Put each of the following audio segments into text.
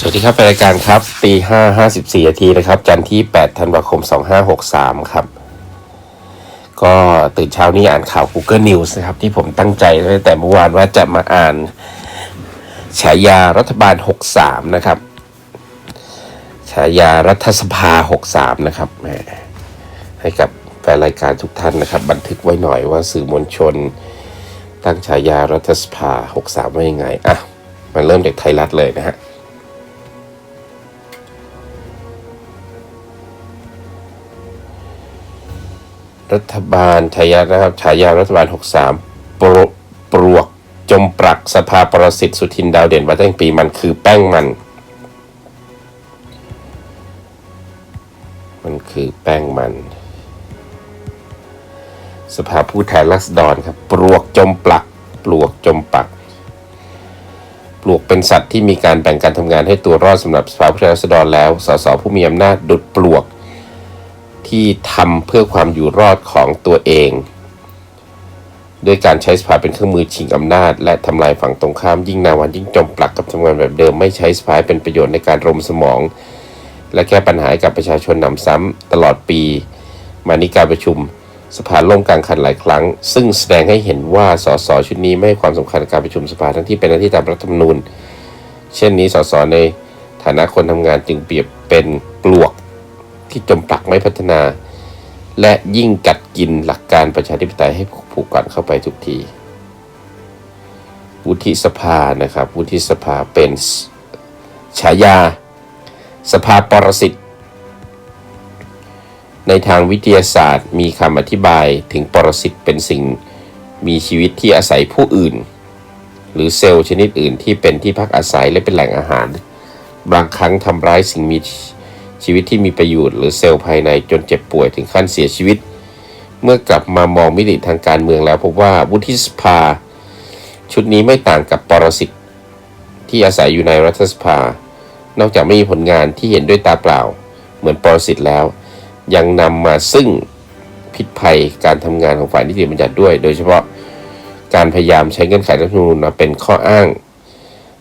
สวัสดีครับเป็นรายการครับตีห้าห้าสิบสี่นาทีนะครับ จันทร์ที่แปดธันวาคมสองห้าหกสามครับ ก็ตื่นเช้านี้อ่านข่าว Google News นะครับ ที่ผมตั้งใจตั้งแต่เมื่อวานว่าจะมาอ่านฉายารัฐบาลหกสามนะครับฉายารัฐสภาหกสามนะครับแหมให้กับแฟนรายการทุกท่านนะครับ บันทึกไว้หน่อยว่าสื่อมวลชน ตั้งฉายารัฐสภาหกสามว่ายังไงอะมาเริ่มจากไทยรัฐเลยนะฮะ รัฐบาลชายานะครับฉายารัฐบาล 63 ปรปลวก จมปรักสภาปรสิตสุทินดาวเด่นวัฒนปีมันคือแป้งมัน มันคือแป้งมัน สภาผู้แทนรัษฎรครับ ปลวกจมปลัก ปลวกจมปัก ปลวกเป็นสัตว์ที่มีการแบ่งการทำงานให้ตัวรอดสำหรับสภาผู้แทนราษฎรแล้ว สสผู้มีอำนาจดุดปลวก ที่ทำเพื่อความอยู่รอดของตัวเองด้วยการใช้สภาเป็นเครื่องมือชิงอำนาจ และทำลายฝั่งตรงข้ามยิ่งนาวันยิ่งจมปลักกับทำงานแบบเดิมไม่ใช้สภาเป็นประโยชน์ในการรมสมอง และแก้ปัญหาให้กับประชาชนหนำซ้ำตลอดปี มานี้การประชุม สภาล่มกลางคันหลายครั้ง ซึ่งแสดงให้เห็นว่าสสชุดนี้ไม่ให้ความสำคัญการประชุมสภาทั้งที่เป็นหน้าที่ตามรัฐธรรมนูญ เช่นนี้สสในฐานะคนทำงานจึงเปรียบเป็นปลวก ที่จมปลักไม่พัฒนา และยิ่งกัดกินหลักการประชาธิปไตยให้ผูกก่อนเข้าไปทุกที วุฒิสภานะครับ วุฒิสภาเป็นฉายา สภาปรสิตในทางวิทยาศาสตร์มีคำอธิบายถึงปรสิตเป็นสิ่งมีชีวิตที่อาศัยผู้อื่น หรือเซลล์ชนิดอื่นที่เป็นที่พักอาศัยและเป็นแหล่งอาหาร บางครั้งทำร้ายสิ่งมี ชีวิตที่มีประโยชน์หรือเซลล์ภายในจนเจ็บป่วยถึงขั้นเสียชีวิต เมื่อกลับมามองมิติทางการเมืองแล้วพบว่าวุฒิสภา ชุดนี้ไม่ต่างกับปรสิตที่อาศัยอยู่ในรัฐสภา นอกจากไม่มีผลงานที่เห็นด้วยตาเปล่า เหมือนปรสิตแล้ว ยังนำมาซึ่งพิษภัยการทำงานของฝ่ายนิติบัญญัติด้วย โดยเฉพาะการพยายามใช้เงื่อนไขรัฐธรรมนูญมาเป็นข้ออ้าง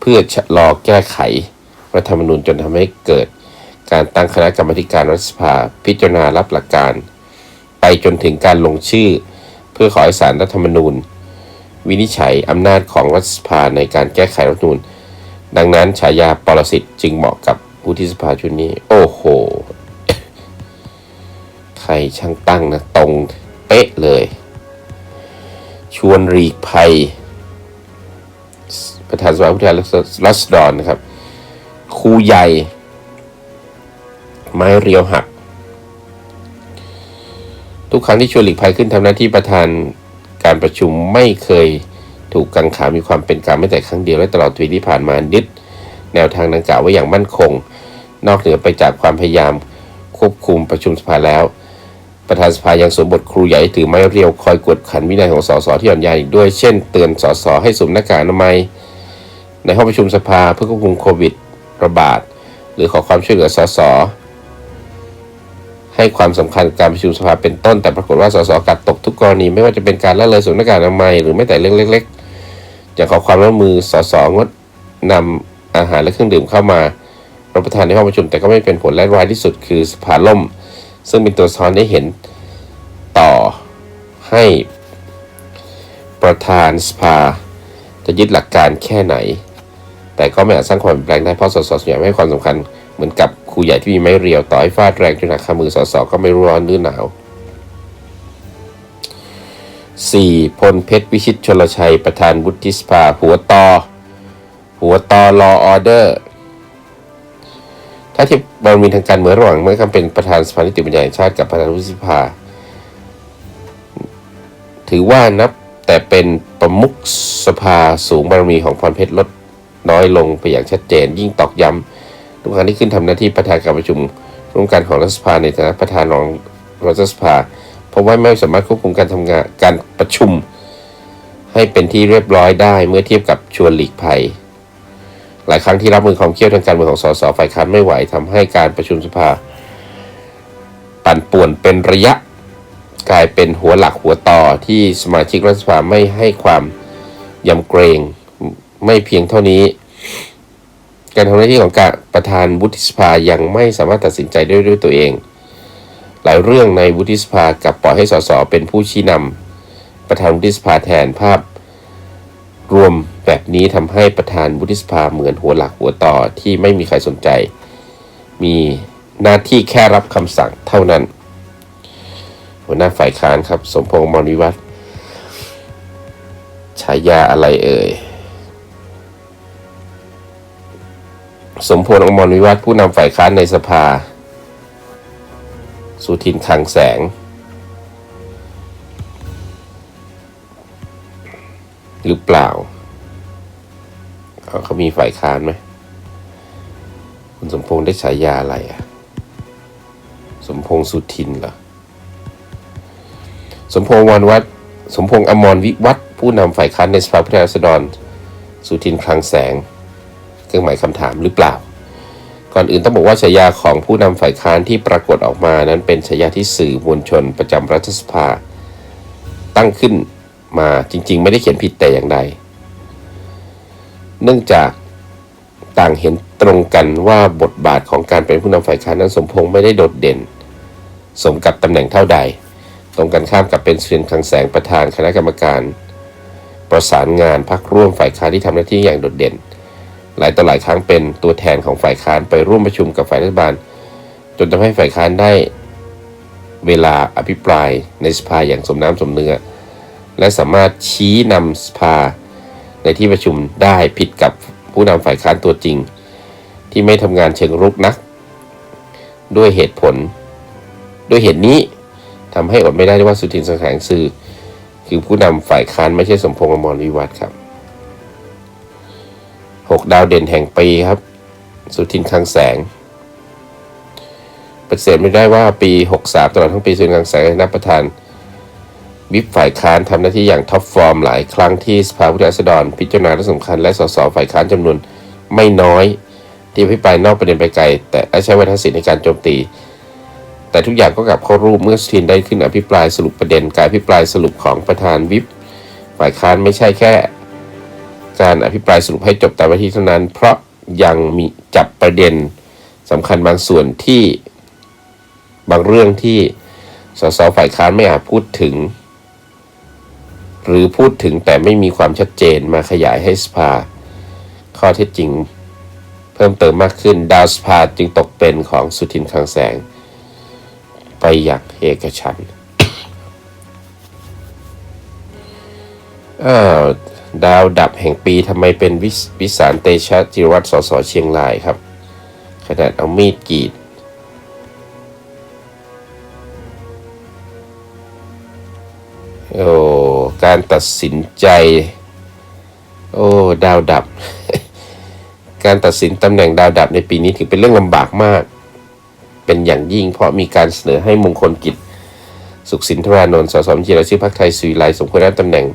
เพื่อชะลอแก้ไขรัฐธรรมนูญจนทำให้เกิด การตั้งคณะกรรมธิการรัฐสภา พิจารณารับหลักการ ไปจนถึงการลงชื่อ เพื่อขอให้ศาลรัฐธรรมนูญ วินิจฉัยอำนาจของรัฐสภาในการแก้ไขรัฐธรรมนูญ ดังนั้นฉายาปรสิตจึงเหมาะกับวุฒิสภาชุดนี้ โอ้โห ใครช่างตั้งนะ ตรงเป๊ะเลย ชวนรีกภัย ประธานสภาผู้แทนรัษฎรนะครับครูใหญ่ ไม้เรียวหัก ทุกครั้งที่ชวนหลีกภัยขึ้นทำหน้าที่ประธานการประชุมไม่เคยถูกกังขา มีความเป็นกลางไม่แต่ครั้งเดียวและตลอดปีที่ผ่านมายึดแนวทางดังกล่าวไว้อย่างมั่นคง นอกเหนือไปจากความพยายามควบคุมประชุมสภาแล้ว ประธานสภายังสวมบทครูใหญ่ถือไม้เรียวคอยกวดขันวินัยของสสที่อ่อนใหญ่อีกด้วยเช่น เตือนสสให้สวมหน้ากากอนามัย ในห้องประชุมสภาเพื่อควบคุมโควิดระบาด หรือขอความช่วยเหลือสส ให้ความสำคัญการประชุมสภาเป็นต้น แต่ปรากฏว่าสสกัดตกทุกกรณี ไม่ว่าจะเป็นการละเลยสวมหน้ากากอนามัยหรือไม่แต่เรื่องเล็กๆอยางขอความร่วมมือสสงดนำอาหารและเครื่องดื่มเข้ามารับประทานในห้องประชุม แต่ก็ไม่เป็นผลและร้ายที่สุดคือสภาล่ม ซึ่งเป็นตัวซ้อนให้เห็นต่อให้ประธานสภาจะยึดหลักการแค่ไหน แต่ก็ไม่อาจสร้างความเปลี่ยนแปลงได้เพราะสสส่วนใหญ่ไม่ให้ความสำคัญเหมือนกับ รูใหญ่ที่มีไม้เรียวต่อให้ฟาดแรงจนหักขามือสสก็ไม่ร้อนหรือหนาว 4. พลเพชรวิชิตชลชัยประธานวุฒิสภา หัวตอหัวตอรอออเดอร์ ถ้าที่บอลมีทางการเมืองระหว่างเมื่อคำเป็นประธานสภานิติบัญญัติแห่งชาติกับประธานวุฒิสภา ถือว่านับแต่เป็นประมุขสภาสูงบารมีของพรเพชรลดน้อยลงไปอย่างชัดเจนยิ่งตอกย้ำ ทุกครั้งที่ขึ้นทำหน้าที่ประธานการประชุมร่วมกันของรัฐสภาในฐานะประธานรองรัฐสภาเพราะว่าไม่สามารถควบคุมการทำงานการประชุม ให้เป็นที่เรียบร้อยได้เมื่อเทียบกับชวนหลีกภัย หลายครั้งที่รับมือความเครียดทางการเมืองของสสฝ่ายค้านไม่ไหวทำให้การประชุมสภา ปั่นป่วนเป็นระยะกลายเป็นหัวหลักหัวต่อที่สมาชิกรัฐสภาไม่ให้ความยำเกรงไม่เพียงเท่านี้ การทำหน้าที่ของการประธานวุฒิสภายังไม่สามารถตัดสินใจได้ด้วยตัวเอง หลายเรื่องในวุฒิสภากับปล่อยให้สสเป็นผู้ชี้นำประธานวุฒิสภาแทนภาพ รวมแบบนี้ทำให้ประธานวุฒิสภาเหมือนหัวหลักหัวต่อที่ไม่มีใครสนใจ มีหน้าที่แค่รับคำสั่งเท่านั้น หัวหน้าฝ่ายค้านครับ สมพงษ์มรวิวัฒฉายาอะไรเอ่ย สมพลอมรวิวัฒผู้นำฝ่ายค้านในสภา สุทินคังแสง หรือเปล่าเอาเขามีฝ่ายค้านไหมคุณสมพงษ์ได้ฉายาอะไรอะสมพงษ์สุทินเหรอ สมพงษ์วันวัฒสมพงษ์อมรวิวัฒผู้นำฝ่ายค้านในสภาผู้แทนราษฎร สุทินคลังแสง เครื่องหมายคำถามหรือเปล่า ก่อนอื่นต้องบอกว่าฉายาของผู้นำฝ่ายค้านที่ปรากฏออกมานั้นเป็นฉายาที่สื่อมวลชนประจำรัฐสภา ตั้งขึ้นมาจริง ๆ ไม่ได้เขียนผิดแต่อย่างใด เนื่องจากต่างเห็นตรงกันว่าบทบาทของการเป็นผู้นำฝ่ายค้านนั้นสมพงษ์ไม่ได้โดดเด่น สมกับตำแหน่งเท่าใด ตรงกันข้ามกับเป็นเชียนคลังแสงประธานคณะกรรมการ ประสานงานพักร่วมฝ่ายค้านที่ทำหน้าที่อย่างโดดเด่น หลายต่อหลายครั้งเป็นตัวแทนของฝ่ายค้านไปร่วมประชุมกับฝ่ายรัฐบาล จนทำให้ฝ่ายค้านได้เวลาอภิปรายในสภาอย่างสมน้ำสมเนื้อ และสามารถชี้นำสภาในที่ประชุมได้ผิดกับผู้นำฝ่ายค้านตัวจริง ที่ไม่ทำงานเชิงรุกนัก ด้วยเหตุผล ด้วยเหตุนี้ทำให้อดไม่ได้ว่าสุทินสังหารสื่อคือผู้นำฝ่ายค้านไม่ใช่สมพงษ์อมรวิวัฒน์ครับ หกดาวเด่นแห่งปีครับ สุทินคลังแสงปฏิเสธไม่ได้ว่าปี 63 ตลอดทั้งปีสุทินคลังแสงนับประธาน วิปฝ่ายค้านทำหน้าที่อย่างท็อปฟอร์มหลายครั้งที่สภาผู้แทนราษฎร พิจารณาเรื่องสำคัญและสสฝ่ายค้านจำนวนไม่น้อย ที่อภิปรายนอกประเด็นไปไกล แต่ใช้วัฒนศิลป์ในการโจมตี แต่ทุกอย่างก็กลับเข้ารูปเมื่อสุทินได้ขึ้นอภิปรายสรุปประเด็นการอภิปรายสรุปของประธานวิปฝ่ายค้านไม่ใช่แค่ การอภิปรายสรุปให้จบตามหน้าที่เท่านั้น เพราะยังมีจับประเด็นสำคัญบางส่วนที่บางเรื่องที่สสฝ่ายค้านไม่อาจพูดถึง หรือพูดถึงแต่ไม่มีความชัดเจนมาขยายให้สภา ข้อเท็จจริงเพิ่มเติมมากขึ้น ดาวสภาจึงตกเป็นของสุทินคลังแสง ไปอย่างเอกฉันอ้าว ดาวดับแห่งปีทำไมเป็นวิสวิสารเตชะจิรวัตรสสเชียงรายครับ ขนาดเอามีดกรีด โอ้การตัดสินใจ โอ้ ดาวดับ การตัดสินตำแหน่งดาวดับในปีนี้ถือเป็นเรื่องลำบากมาก เป็นอย่างยิ่งเพราะมีการเสนอให้มงคลกิจ สุขสินทรานนท์สสบัญชีรายชื่อพรรคไทยสุวิไลสมควรได้ตำแหน่ง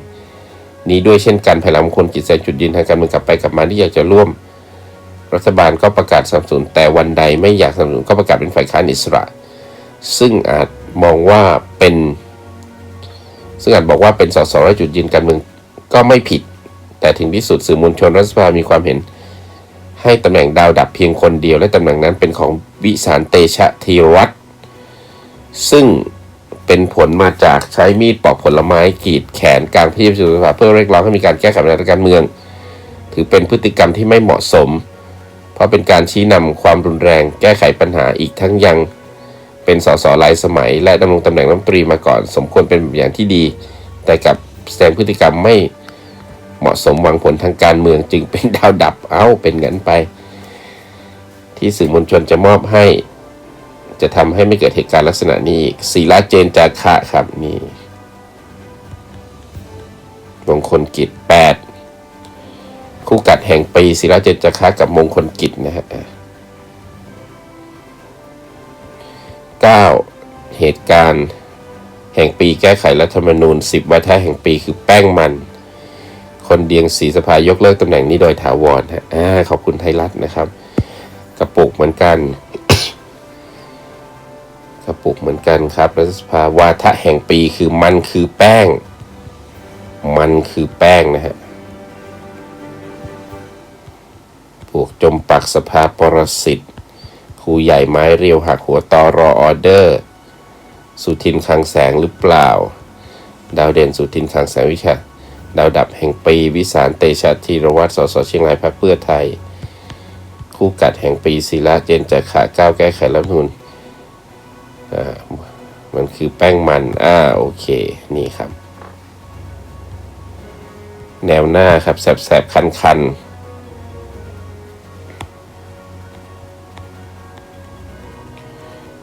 นี้ด้วยเช่นกันภายหลังมคลกิจแสงจุดยืนทางการเมืองกลับไปกลับมาที่อยากจะร่วม รัฐบาลก็ประกาศสนับสนุนแต่วันใดไม่อยากสนับสนุนก็ประกาศเป็นฝ่ายค้านอิสระ ซึ่งอาจมองว่าเป็น ซึ่งอาจบอกว่าเป็นสสและจุดยืนการเมืองก็ไม่ผิด แต่ถึงที่สุดสื่อมวลชนรัฐสภามีความเห็น ให้ตำแหน่งดาวดับเพียงคนเดียว และตำแหน่งนั้นเป็นของวิสารเตชะธีรวัตรซึ่ง เป็นผลมาจากใช้มีดปอกผลไม้กรีดแขนกลางพิธีประชุมสภาเพื่อเรียกร้องให้มีการแก้ไขปัญหาการเมือง ถือเป็นพฤติกรรมที่ไม่เหมาะสม เพราะเป็นการชี้นำความรุนแรงแก้ไขปัญหาอีกทั้งยังเป็นสสหลายสมัย และดำรงตำแหน่งรัฐมนตรีมาก่อน สมควรเป็นอย่างที่ดี แต่กับแสดงพฤติกรรมไม่เหมาะสมหวังผลทางการเมืองจึงเป็นดาวดับ เอ้าเป็นงั้นไป ที่สื่อมวลชนจะมอบให้ จะทำให้ไม่เกิดเหตุการณ์ลักษณะนี้อีกศิลาเจนจาคะครับนี่มงคลกิจแปดคู่กัดแห่งปีศิลาเจนจาคะกับมงคลกิจนะฮะเก้าเหตุการณ์แห่งปีแก้ไขรัฐธรรมนูญสิบวาทะแห่งปีคือแป้งมัน คนเดียงสีสภายกเลิกตำแหน่งนี้โดยถาวรฮะอ่าขอบคุณไทยรัฐนะครับ กระปุกเหมือนกัน กระปุกเหมือนกันครับรัฐสภาวาทะแห่งปีคือมันคือแป้ง มันคือแป้งนะฮะผูกจมปักสภาปรสิตครูใหญ่ไม้เรียวหักหัวตอรอออเดอร์ สุทินคังแสงหรือเปล่า ดาวเด่นสุทินคังแสงวิชาดาวดับแห่งปี วิสารเตชะธีรวัตรสสเชียงรายพรรคเพื่อไทย คู่กัดแห่งปีศิลาเจนจากขาก้าวแก้ไขรัฐมนูน อ่ามันคือแป้งมัน อ่า โอเค นี่ครับ แนวหน้าครับแสบๆ คันๆ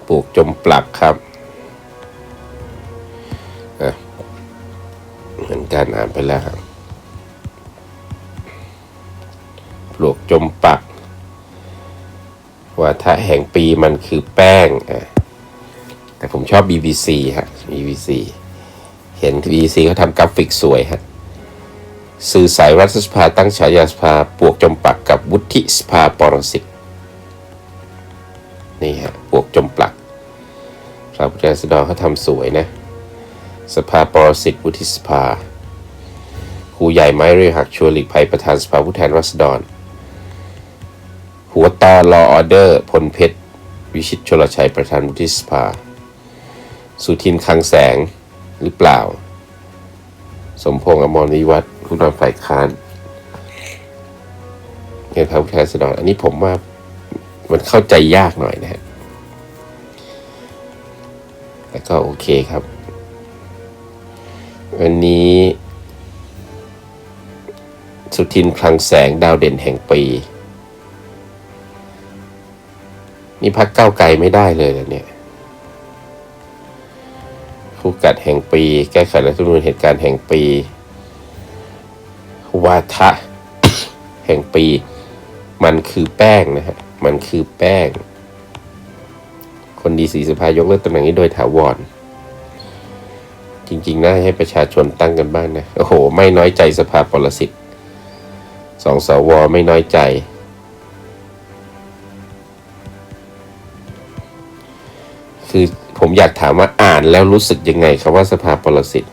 ปลูกจมปลักครับเหมือนกันอ่านไปแล้วครับ ปลวกจมปักวาทะแห่งปีมันคือแป้งอะ แต่ผมชอบ BBC ฮะ BBC เห็น BBC เขาทำกราฟิกสวยฮะสื่อสายรัฐสภาตั้งฉายาสภาปวกจมปักกับวุฒิสภาปรสิตนี่ฮะปวกจมปลักพระพุทธราษฎรเขาทำสวยนะ สภาปรสิตวุฒิสภาครูใหญ่ไม้เรียหักชวร์หลีกภัยประธานสภาผู้แทนราษฎร หัวตอรอออเดอร์พลเพชร วิชิตชลชัยประธานวุฒิสภา สุทินคลังแสงหรือเปล่า สมพงษ์อมรวิวัฒน์ผู้นำฝ่ายค้านเงินพระพุทธราษฎรอันนี้ผมว่ามันเข้าใจยากหน่อยนะฮะแต่ก็โอเคครับ วันนี้ สุทินคลังแสงดาวเด่นแห่งปี นี่พักเก้าไกลไม่ได้เลยนะเนี่ย คู่กัดแห่งปี แก้ไขรัฐธรรมนูญเหตุการณ์แห่งปี วาทะแห่งปี มันคือแป้งนะฮะ มันคือแป้ง คนดีสีสภายกเลิกตำแหน่งนี้โดยถาวร จริงๆน่าให้ประชาชนตั้งกันบ้างนะ โอ้โห ไม่น้อยใจสภาปรสิตสองสวไม่น้อยใจคือ ผมอยากถามว่าอ่านแล้วรู้สึกยังไงครับว่าสภาปรสิต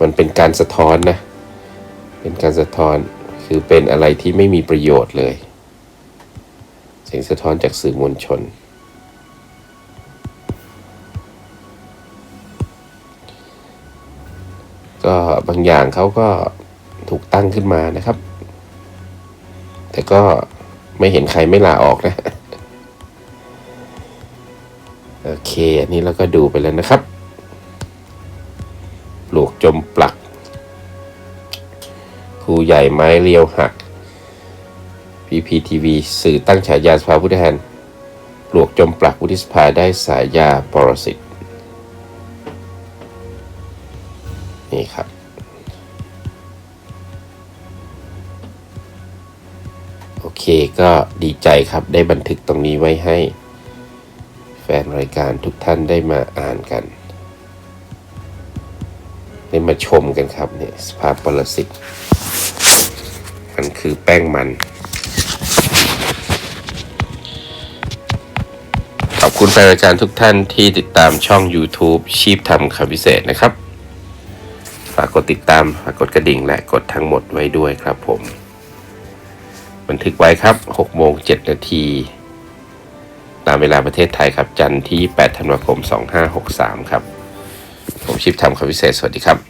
มันเป็นการสะท้อนนะ เป็นการสะท้อนคือเป็นอะไรที่ไม่มีประโยชน์เลย เสียงสะท้อนจากสื่อมวลชน ก็บางอย่างเขาก็ถูกตั้งขึ้นมานะครับ แต่ก็ไม่เห็นใครไม่ลาออกนะ เคอันนี้เราก็ดูไปแล้วนะครับ ปลวกจมปลักครูใหญ่ไม้เรียวหัก PPTV สื่อตั้งฉายาสภาผู้แทนปลวกจมปลักวุฒิสภาได้สายยาปรสิตนี่ครับ โอเคก็ดีใจครับได้บันทึกตรงนี้ไว้ให้ ฟนรายการทุกท่านได้มาอ่านกัน ได้มาชมกันครับเนี่ยสภาพปรสิตมันคือแป้งมัน ขอบคุณแฟนรายการทุกท่านที่ติดตามช่อง YouTube ชีพทำคำพิเศษนะครับ ฝากกดติดตามฝากกดกระดิ่งและกดทั้งหมดไว้ด้วยครับผม บันทึกไว้ครับ6โมง7นาทีามเวลาประเทศไทยครับ จันทร์ที่ 8 ธันวาคม 2563 ครับ ผมชิปทำคำพิเศษ สวัสดีครับ